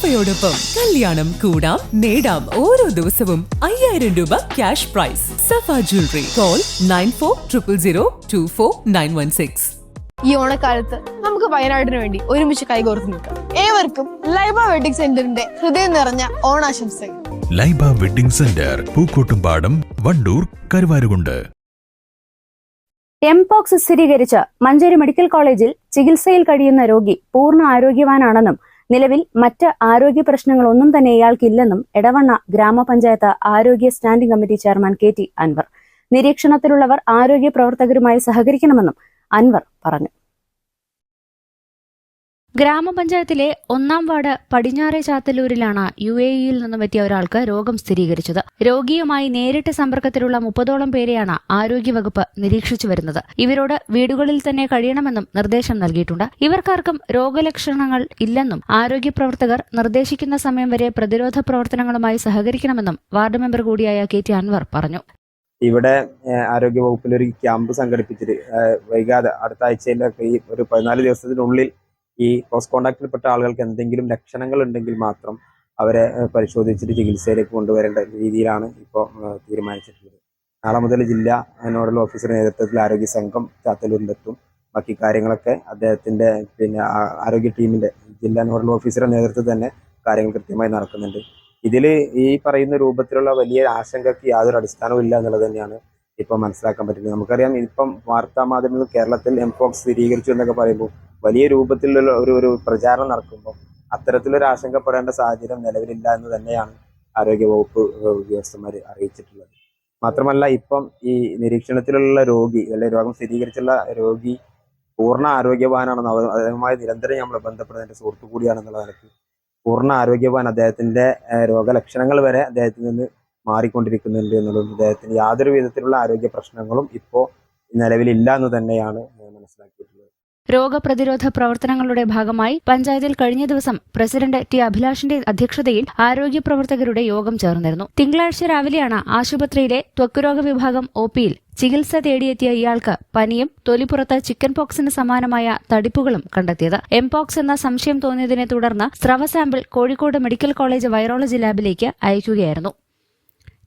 സഫയോടൊപ്പം കല്യാണം കൂടാം നേടാം ഓരോ ദിവസവും അയ്യായിരം രൂപ cash prize Safa jewellery call nine four triple zero two four nine one six ഈ ഓണക്കാലത്ത് നമുക്ക് വയനാടിന് വേണ്ടി ഒരുമിച്ച് കൈകോർത്ത് നിൽക്കാം. ഏവർക്കും ലൈബ വെഡിങ് സെന്ററിന്റെ ഹൃദയം നിറഞ്ഞ ഓണാശംസകൾ. Laiba wedding centre Pookkottumpadam Wandoor Karuvarakundu. Mpox സ്ഥിരീകരിച്ച് മഞ്ചേരി മെഡിക്കൽ കോളേജിൽ ചികിത്സയിൽ കഴിയുന്ന രോഗി പൂർണ ആരോഗ്യവാനാണെന്നും നിലവിൽ മറ്റ് ആരോഗ്യ പ്രശ്നങ്ങളൊന്നും തന്നെ ഇയാൾക്കില്ലെന്നും എടവണ്ണ ഗ്രാമപഞ്ചായത്ത് ആരോഗ്യ standing committee chairman K T Anvar. നിരീക്ഷണത്തിലുള്ളവർ ആരോഗ്യ പ്രവർത്തകരുമായി സഹകരിക്കണമെന്നും അൻവർ പറഞ്ഞു. ഗ്രാമപഞ്ചായത്തിലെ ഒന്നാം വാർഡ് പടിഞ്ഞാറെ ചാത്തല്ലൂരിലാണ് യു എ ഇയിൽ നിന്നും എത്തിയ ഒരാൾക്ക് രോഗം സ്ഥിരീകരിച്ചത്. രോഗിയുമായി നേരിട്ട് സമ്പർക്കത്തിലുള്ള മുപ്പതോളം പേരെയാണ് ആരോഗ്യവകുപ്പ് നിരീക്ഷിച്ചു വരുന്നത്. ഇവരോട് വീടുകളിൽ തന്നെ കഴിയണമെന്നും നിർദ്ദേശം നൽകിയിട്ടുണ്ട്. ഇവർക്കാർക്കും രോഗലക്ഷണങ്ങൾ ഇല്ലെന്നും ആരോഗ്യ പ്രവർത്തകർ നിർദ്ദേശിക്കുന്ന സമയം വരെ പ്രതിരോധ പ്രവർത്തനങ്ങളുമായി സഹകരിക്കണമെന്നും വാർഡ് മെമ്പർ കൂടിയായ കെ ടി അൻവർ പറഞ്ഞു. ഇവിടെ ആരോഗ്യവകുപ്പിൽ ഒരു ക്യാമ്പ് സംഘടിപ്പിച്ചിട്ട് വൈകാതെ അടുത്ത ആഴ്ചയിലൊക്കെ ഈ ഒരു പതിനാല് ദിവസത്തിനുള്ളിൽ ഈ ക്ലോസ് കോണ്ടാക്റ്റിൽപ്പെട്ട ആളുകൾക്ക് എന്തെങ്കിലും ലക്ഷണങ്ങൾ ഉണ്ടെങ്കിൽ മാത്രം അവരെ പരിശോധിച്ചിട്ട് ചികിത്സയിലേക്ക് കൊണ്ടുവരേണ്ട രീതിയിലാണ് ഇപ്പോൾ തീരുമാനിച്ചിട്ടുള്ളത്. നാളെ മുതൽ ജില്ലാ നോഡൽ ഓഫീസറുടെ നേതൃത്വത്തിൽ ആരോഗ്യ സംഘം ചാത്തലൂരിലെത്തും ബാക്കി കാര്യങ്ങളൊക്കെ അദ്ദേഹത്തിന്റെ പിന്നെ ആരോഗ്യ ടീമിന്റെ ജില്ലാ നോഡൽ ഓഫീസറുടെ നേതൃത്വത്തിൽ തന്നെ കാര്യങ്ങൾ കൃത്യമായി നടക്കുന്നുണ്ട്. ഇതിൽ ഈ പറയുന്ന രൂപത്തിലുള്ള വലിയ ആശങ്കയ്ക്ക് യാതൊരു അടിസ്ഥാനവും ഇല്ല എന്നുള്ളത് തന്നെയാണ് ഇപ്പം മനസ്സിലാക്കാൻ പറ്റുന്നത്. നമുക്കറിയാം ഇപ്പം വാർത്താ മാധ്യമങ്ങൾ കേരളത്തിൽ എംപോക്സ് സ്ഥിരീകരിച്ചു എന്നൊക്കെ പറയുമ്പോൾ വലിയ രൂപത്തിലുള്ള ഒരു ഒരു പ്രചാരണം നടക്കുമ്പോൾ അത്തരത്തിലൊരു ആശങ്കപ്പെടേണ്ട സാഹചര്യം നിലവിലില്ല എന്ന് തന്നെയാണ് ആരോഗ്യ വകുപ്പ് ഉദ്യോഗസ്ഥന്മാർ അറിയിച്ചിട്ടുള്ളത്. മാത്രമല്ല ഇപ്പം ഈ നിരീക്ഷണത്തിലുള്ള രോഗി അല്ലെങ്കിൽ രോഗം സ്ഥിരീകരിച്ചുള്ള രോഗി പൂർണ ആരോഗ്യവാനാണെന്ന് അദ്ദേഹവുമായി നിരന്തരം നമ്മൾ ബന്ധപ്പെടുന്ന എന്റെ സുഹൃത്തു കൂടിയാണെന്നുള്ള നിലയ്ക്ക് പൂർണ ആരോഗ്യവാൻ അദ്ദേഹത്തിന്റെ രോഗലക്ഷണങ്ങൾ വരെ അദ്ദേഹത്തിൽ നിന്ന് മാറിക്കൊണ്ടിരിക്കുന്നുണ്ട് എന്നുള്ളതും ഇദ്ദേഹത്തിന് യാതൊരു വിധത്തിലുള്ള ആരോഗ്യ പ്രശ്നങ്ങളും ഇപ്പോൾ നിലവിലില്ല എന്ന് തന്നെയാണ് മനസ്സിലാക്കിയിട്ടുള്ളത്. രോഗപ്രതിരോധ പ്രവർത്തനങ്ങളുടെ ഭാഗമായി പഞ്ചായത്തിൽ കഴിഞ്ഞ ദിവസം പ്രസിഡന്റ് ടി അഭിലാഷിന്റെ അധ്യക്ഷതയിൽ ആരോഗ്യ പ്രവർത്തകരുടെ യോഗം ചേർന്നിരുന്നു. തിങ്കളാഴ്ച രാവിലെയാണ് ആശുപത്രിയിലെ ത്വക്കുരോഗ വിഭാഗം ഒ പിയിൽ ചികിത്സ തേടിയെത്തിയ ഇയാൾക്ക് പനിയും തൊലിപ്പുറത്ത് ചിക്കൻ പോക്സിന് സമാനമായ തടിപ്പുകളും കണ്ടെത്തിയത്. എംപോക്സ് എന്ന സംശയം തോന്നിയതിനെ തുടർന്ന് സ്രവ sample Kozhikode medical college virology ലാബിലേക്ക് അയക്കുകയായിരുന്നു.